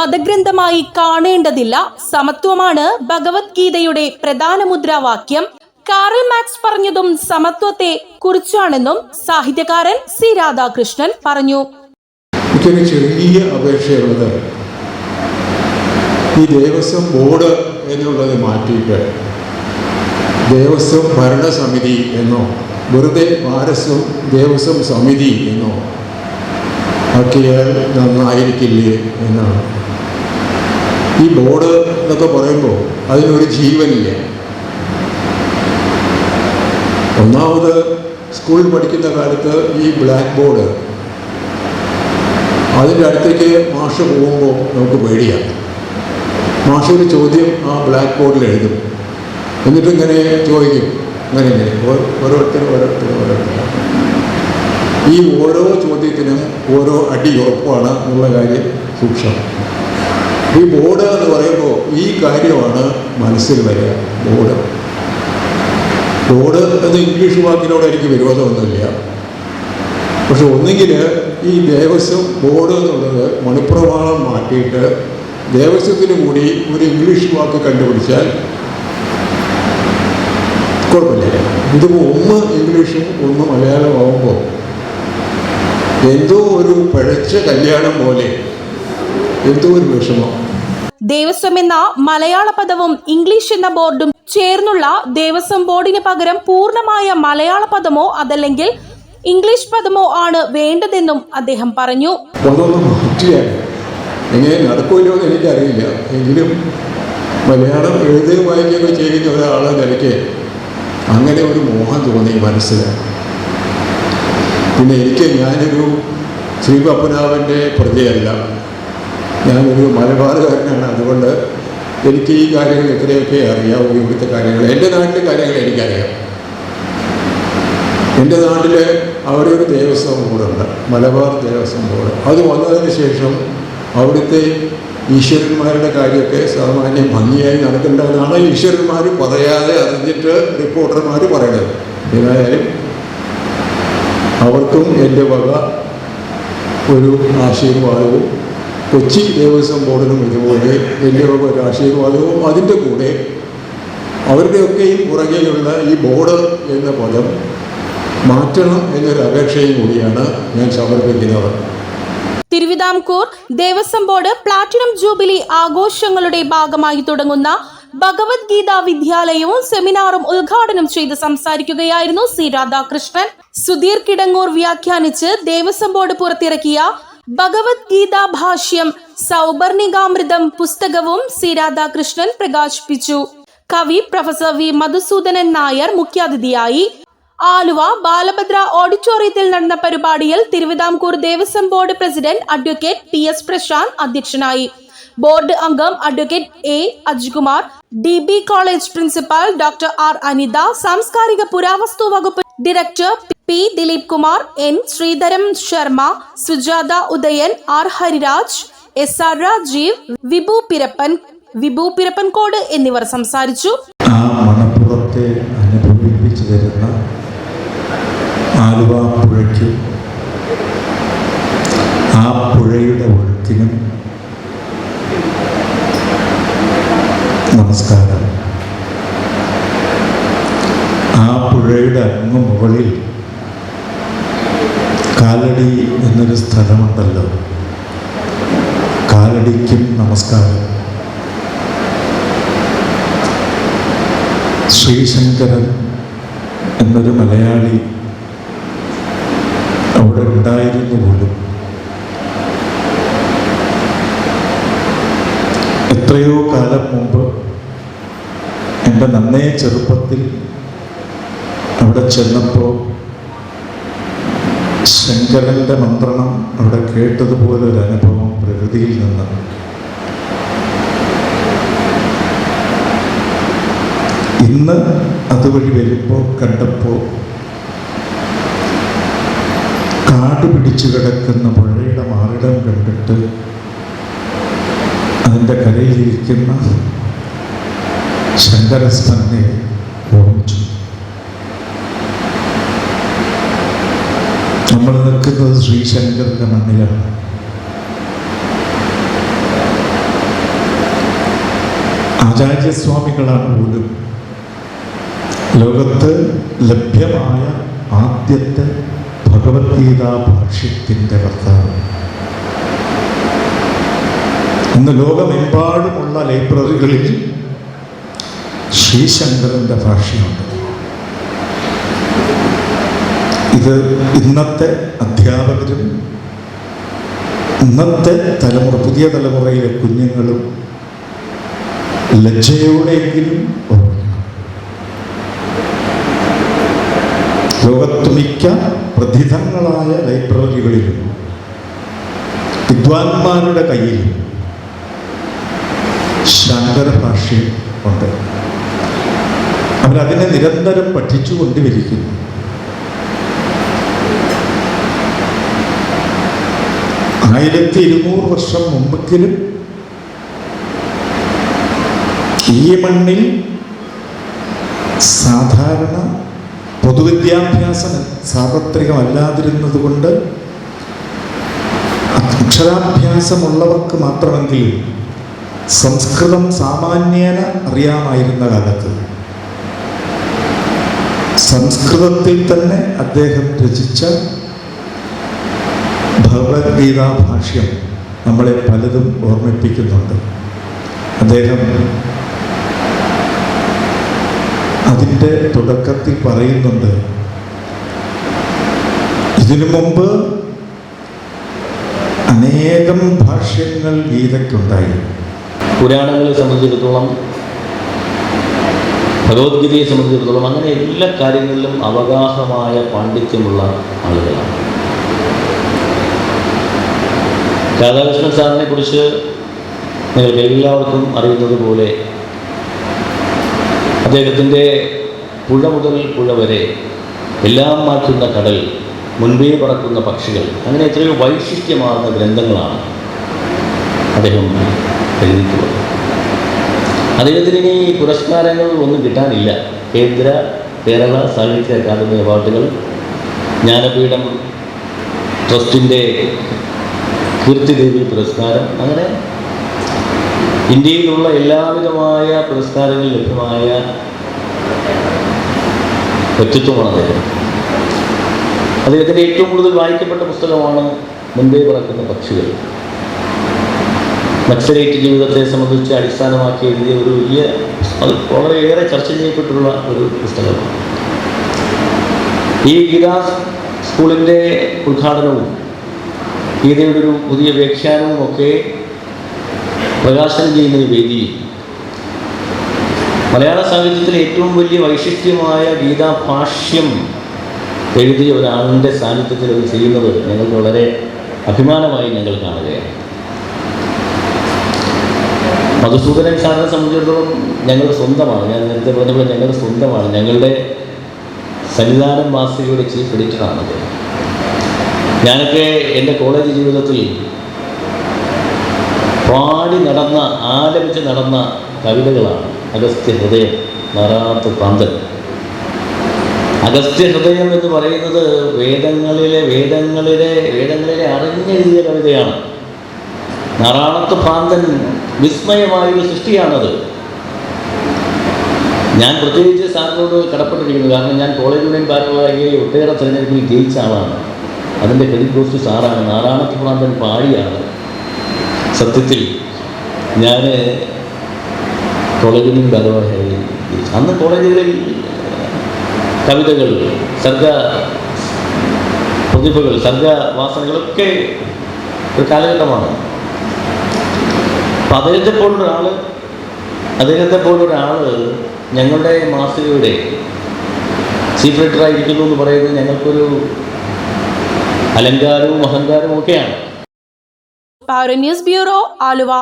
മതഗ്രന്ഥമായി കാണേണ്ടതില്ല. സമത്വമാണ് ഭഗവത്ഗീതയുടെ പ്രധാന മുദ്രാവാക്യം. Karl max പറഞ്ഞതും സമത്വത്തെ കുറിച്ചാണെന്നും സാഹിത്യകാരൻ സി രാധാകൃഷ്ണൻ പറഞ്ഞു. ചെറിയ അപേക്ഷയുള്ളത്. ഈ ദേവസ്വം ബോർഡ് എന്നുള്ളത് മാറ്റിയിട്ട് ദേവസ്വം ഭരണസമിതി എന്നോ വെറുതെ പാരസ്വം ദേവസ്വം സമിതി എന്നോ ആക്കിയാൽ നന്നായിരിക്കില്ലേ എന്നാണ്. ഈ ബോർഡ് എന്നൊക്കെ പറയുമ്പോൾ അതിനൊരു ജീവനില്ല. ഒന്നാമത് സ്കൂളിൽ പഠിക്കുന്ന കാലത്ത് ഈ ബ്ലാക്ക് ബോർഡ് അതിന്റെ അടുത്തേക്ക് മാഷ് പോകുമ്പോൾ നമുക്ക് പേടിയാണ്. മാഷ് ഒരു ചോദ്യം ആ ബ്ലാക്ക് ബോർഡിൽ എഴുതും. എന്നിട്ട് ഇങ്ങനെ ചോദിക്കും. ഇങ്ങനെ ഇങ്ങനെ ഓരോരുത്തരും ഓരോരുത്തരും ഓരോരുത്തരും. ഈ ഓരോ ചോദ്യത്തിനും ഓരോ അടി ഉറപ്പാണ് എന്നുള്ള കാര്യം സൂക്ഷം ഈ ബോർഡ് എന്ന് പറയുമ്പോൾ ഈ കാര്യമാണ് മനസ്സിൽ വരിക. ബോർഡ്. ബോർഡ് എന്ന് ഇംഗ്ലീഷ് വാക്കിനോട് എനിക്ക് വിരോധമൊന്നുമില്ല. പക്ഷെ ഒന്നുകിൽ ഈ ദേവസ്വം ബോർഡ് എന്നുള്ളത് മണിപ്രവാളം മാറ്റിയിട്ട് ദേവസ്വത്തിന് കൂടി ഒരു ഇംഗ്ലീഷ് വാക്ക് കണ്ടുപിടിച്ചാൽ കുഴപ്പമില്ല. ഇതിപ്പോൾ ഒന്ന് ഇംഗ്ലീഷും ഒന്ന് മലയാളം ആവുമ്പോൾ എന്തോ ഒരു പഴച്ച കല്യാണം പോലെ എന്തോ ഒരു വിഷമം ദേവസ്വം എന്ന മലയാള പദവും ഇംഗ്ലീഷ് എന്ന ബോർഡും ചേർന്നുള്ള ദേവസ്വം ബോർഡിന് പകരം പൂർണമായ മലയാള പദമോ അതല്ലെങ്കിൽ ഇംഗ്ലീഷ് പദമോ ആണ് വേണ്ടതെന്നും അദ്ദേഹം പറഞ്ഞു. എങ്ങനെ നടക്കുമല്ലോ എന്ന് എനിക്കറിയില്ല. എങ്കിലും മലയാളം എഴുതുകയും വായിക്കുകയൊക്കെ ചെയ്യുന്ന ഒരാളെ നിലയ്ക്ക് അങ്ങനെ ഒരു മോഹം തോന്നി മനസ്സിൽ. പിന്നെ എനിക്ക് ഞാനൊരു ശ്രീ പത്മനാഭന്റെ പ്രതിയല്ല. ഞാനൊരു മലബാറുകാരനാണ് അതുകൊണ്ട് എനിക്ക് ഈ കാര്യങ്ങൾ എത്രയൊക്കെ അറിയാവൂ ഇവിടുത്തെ കാര്യങ്ങൾ. എന്റെ നാട്ടിലെ കാര്യങ്ങൾ എനിക്കറിയാം. എന്റെ നാട്ടിൽ അവിടെ ഒരു ദേവസ്വം ബോർഡുണ്ട് മലബാർ ദേവസ്വം ബോർഡ്. അത് വന്നതിന് ശേഷം അവിടുത്തെ ഈശ്വരന്മാരുടെ കാര്യമൊക്കെ സാമാന്യം ഭംഗിയായി നടക്കേണ്ടതെന്നാണ് ഈശ്വരന്മാർ പറയാതെ അറിഞ്ഞിട്ട് റിപ്പോർട്ടർമാർ പറയുന്നത് ഏതായാലും അവർക്കും എന്റെ വക ഒരു ആശീർവാദവും കൊച്ചി ദേവസ്വം ബോർഡിനും ഇതുപോലെ വലിയ രാഷ്ട്രീയവാദവും അതിന്റെ കൂടെ അവരുടെയൊക്കെയും പുറകെയുള്ള ഈ ബോർഡ് എന്ന പദം മാറ്റണം എന്നൊരു അപേക്ഷയും കൂടിയാണ് ഞാൻ സമർപ്പിക്കുന്നത്. Thiruvithamkoor Devaswom board platinum jubilee ആഘോഷങ്ങളുടെ ഭാഗമായി തുടങ്ങുന്ന ഭഗവത്ഗീത വിദ്യാലയവും സെമിനാറും ഉദ്ഘാടനം ചെയ്ത് സംസാരിക്കുകയായിരുന്നു സി രാധാകൃഷ്ണൻ. സുധീർ കിടങ്ങൂർ വ്യാഖ്യാനിച്ച് ദേവസ്വം ബോർഡ് പുറത്തിറക്കിയ ഭഗവത്ഗീത ഭാഷ്യം സൗവർണികാമൃതം പുസ്തകവും സി രാധാകൃഷ്ണൻ പ്രകാശിപ്പിച്ചു. കവി പ്രൊഫസർ വി മധുസൂദനൻ നായർ മുഖ്യാതിഥിയായി. ആലുവ ബാലഭദ്ര ഓഡിറ്റോറിയത്തിൽ നടന്ന പരിപാടിയിൽ Thiruvithamkoor Devaswom board president advocate P S Prashanth അധ്യക്ഷനായി. ബോർഡ് അംഗം advocate A Ajikumar D B college principal doctor R Anitha സാംസ്കാരിക പുരാവസ്തു വകുപ്പ് director P Dileep Kumar N Sreedharam Sharma Sujatha Udayan R Hariraj S R Rajeev Vibhu Pirappan Vibhu Pirappancode എന്നിവർ സംസാരിച്ചു. ആ മണപ്പുറത്തെ അനുഭവിപ്പിച്ചു തരുന്ന ആലുവ പുഴയ്ക്കും ആ പുഴയുടെ ഒഴുക്കിനും നമസ്കാരം ആ പുഴയുടെ അങ്ങ് മുകളിൽ കാലടി എന്നൊരു സ്ഥലമുണ്ടല്ലോ. കാലടിക്കും നമസ്കാരം. ശ്രീശങ്കരൻ എന്നൊരു മലയാളി അവിടെ ഉണ്ടായിരുന്നു പോലും. എത്രയോ കാലം മുമ്പ് എന്റെ നന്നേ ചെറുപ്പത്തിൽ അവിടെ ചെന്നപ്പോൾ ശങ്കരന്റെ മന്ത്രണം അവിടെ കേട്ടതുപോലെ ഒരു അനുഭവം പ്രകൃതിയിൽ നിന്ന്. ഇന്ന് അതുവഴി വരുമ്പോൾ കണ്ടപ്പോൾ കാട് പിടിച്ചു കിടക്കുന്ന പുഴയുടെ മാറിടം കണ്ടിട്ട് അതിന്റെ കരയിലിരിക്കുന്ന ശങ്കരസ്മരണയെ ഓർമ്മിച്ചു. നമ്മൾ നിൽക്കുന്നത് ശ്രീശങ്കറിന്റെ മണ്ണിലാണ്. ആചാര്യസ്വാമികളാണ് പോലും ലോകത്ത് ലഭ്യമായ ആദ്യത്തെ ഭഗവത്ഗീതാ ഭാഷ്യത്തിന്റെ കർത്താവ് ഇന്ന് ലോകമെമ്പാടുമുള്ള ലൈബ്രറികളിൽ ശ്രീശങ്കരന്റെ ഭാഷയുണ്ട് ഇത് ഇന്നത്തെ അധ്യാപകരും ഇന്നത്തെ തലമുറ പുതിയ തലമുറയിലെ കുഞ്ഞുങ്ങളും ലജ്ജയോടെയെങ്കിലും ലോകത്ത് മിക്ക പ്രഥിതങ്ങളായ ലൈബ്രറികളിലും വിദ്വാൻമാരുടെ കയ്യിൽ ശങ്കര ഭാഷ്യം ഉണ്ട്. അവരതിനെ നിരന്തരം പഠിച്ചു ആയിരത്തി ഇരുന്നൂറ് വർഷം മുമ്പെങ്കിലും ഈ മണ്ണിൽ സാധാരണ പൊതുവിദ്യാഭ്യാസം സാർവത്രികമല്ലാതിരുന്നത് കൊണ്ട് അക്ഷരാഭ്യാസമുള്ളവർക്ക് മാത്രമെങ്കിലും സംസ്കൃതം സാമാന്യേന അറിയാമായിരുന്ന കാലത്ത് സംസ്കൃതത്തിൽ തന്നെ അദ്ദേഹം രചിച്ച ഭഗവത്ഗീതാ ഭാഷ്യം നമ്മളെ പലതും ഓർമ്മിപ്പിക്കുന്നുണ്ട്. അദ്ദേഹം അതിന്റെ തുടക്കത്തിൽ പറയുന്നുണ്ട് ഇതിനു മുമ്പ് അനേകം ഭാഷ്യങ്ങൾ ഗീതയ്ക്കുണ്ടായി. പുരാണങ്ങളെ സംബന്ധിച്ചിടത്തോളം ഭഗവത്ഗീതയെ സംബന്ധിച്ചിടത്തോളം അങ്ങനെ എല്ലാ കാര്യങ്ങളിലും അവഗാഹമായ പാണ്ഡിത്യമുള്ള ആളുകളാണ്. രാധാകൃഷ്ണൻ സാറിനെ കുറിച്ച് നിങ്ങൾക്ക് എല്ലാവർക്കും അറിയുന്നത് പോലെ അദ്ദേഹത്തിന്റെ പുഴ മുതൽ പുഴ വരെ എല്ലാം മാറ്റുന്ന കടൽ മുൻപേ പറക്കുന്ന പക്ഷികൾ അങ്ങനെ എത്രയോ വൈശിഷ്ട്യമാർന്ന ഗ്രന്ഥങ്ങളാണ് അദ്ദേഹം എഴുതിയിട്ടുള്ളത്. അദ്ദേഹത്തിന് ഇനി പുരസ്കാരങ്ങൾ ഒന്നും കിട്ടാനില്ല. കേന്ദ്ര കേരള സാഹിത്യ അക്കാദമി അവാർഡുകൾ ജ്ഞാനപീഠം ട്രസ്റ്റിന്റെ കീർത്തിദേവി പുരസ്കാരം. അങ്ങനെ ഇന്ത്യയിലുള്ള എല്ലാവിധമായ പുരസ്കാരങ്ങൾ ലഭ്യമായ വ്യക്തിത്വമാണ് അദ്ദേഹം. അദ്ദേഹത്തിന്റെ ഏറ്റവും കൂടുതൽ വായിക്കപ്പെട്ട പുസ്തകമാണ് മുൻപേ പറക്കുന്ന പക്ഷികൾ. നക്സലേറ്റ് ജീവിതത്തെ സംബന്ധിച്ച് അടിസ്ഥാനമാക്കി എഴുതിയ ഒരു വലിയ അത് വളരെയേറെ ചർച്ച ചെയ്യപ്പെട്ടുള്ള ഒരു പുസ്തകമാണ്. ഈ ഗീതാ സ്കൂളിന്റെ ഉദ്ഘാടനവും ഗീതയുടെ ഒരു പുതിയ വ്യാഖ്യാനവും ഒക്കെ പ്രകാശനം ചെയ്യുന്ന വേദിയിൽ മലയാള സാഹിത്യത്തിലെ ഏറ്റവും വലിയ വൈശിഷ്ട്യമായ ഗീതാഭാഷ്യം എഴുതിയ ഒരാളിന്റെ സാന്നിധ്യത്തിൽ അത് ചെയ്യുന്നത് ഞങ്ങൾക്ക് വളരെ അഭിമാനമായി ഞങ്ങൾ കാണുകയാണ്. മധുസൂദനൻ സാറിനെ സംബന്ധിച്ചിടത്തോളം ഞങ്ങളുടെ സ്വന്തമാണ്. ഞാൻ നേരത്തെ പറഞ്ഞപ്പോൾ ഞങ്ങളുടെ സ്വന്തമാണ്. ഞങ്ങളുടെ സന്നിധാനം മാസികയുടെ ചീഫ് എഡിറ്ററാണ് അദ്ദേഹം. ഞാനൊക്കെ എന്റെ കോളേജ് ജീവിതത്തിൽ പാടി നടന്ന ആലപിച്ച് നടന്ന കവിതകളാണ്. അഗസ്ത്യ ഹൃദയം നറാത്ത് പ്രാന്തൻ അഗസ്ത്യ ഹൃദയം എന്ന് പറയുന്നത് വേദങ്ങളിലെ വേദങ്ങളിലെ വേദങ്ങളിലെ അറിഞ്ഞെഴുതിയ കവിതയാണ്. നറാണത്ത് ഭ്രാന്തൻ വിസ്മയമായൊരു സൃഷ്ടിയാണത്. ഞാൻ പ്രത്യേകിച്ച് സാറിനോട് കടപ്പെട്ടിരിക്കുന്നു. കാരണം ഞാൻ കോളേജ് യൂണിയൻ ഭാരവാഹിയെ ഒട്ടേറെ തിരഞ്ഞെടുപ്പിൽ ജയിച്ച ആളാണ്. അതിന്റെ ഗോസ്റ്റ് സാറാണ്. നാറാണത്ത് പ്രാന്തൻ പാഴിയാണ് സത്യത്തിൽ ഞാൻ ഭാരവാഹിയായി ജയിച്ചു. അന്ന് കോളേജുകളിൽ കവിതകൾ സർഗ പ്രതിഭകൾ സർഗവാസനകളൊക്കെ ഒരു കാലഘട്ടമാണ്. അപ്പം അദ്ദേഹത്തെ പോലൊരാൾ അദ്ദേഹത്തെ പോലൊരാൾ ഞങ്ങളുടെ മാസികയുടെ ചീഫ് എന്ന് പറയുന്നത് ഞങ്ങൾക്കൊരു അലങ്കാരവും അഹങ്കാരവും ഒക്കെയാണ്. News bureau Aluva.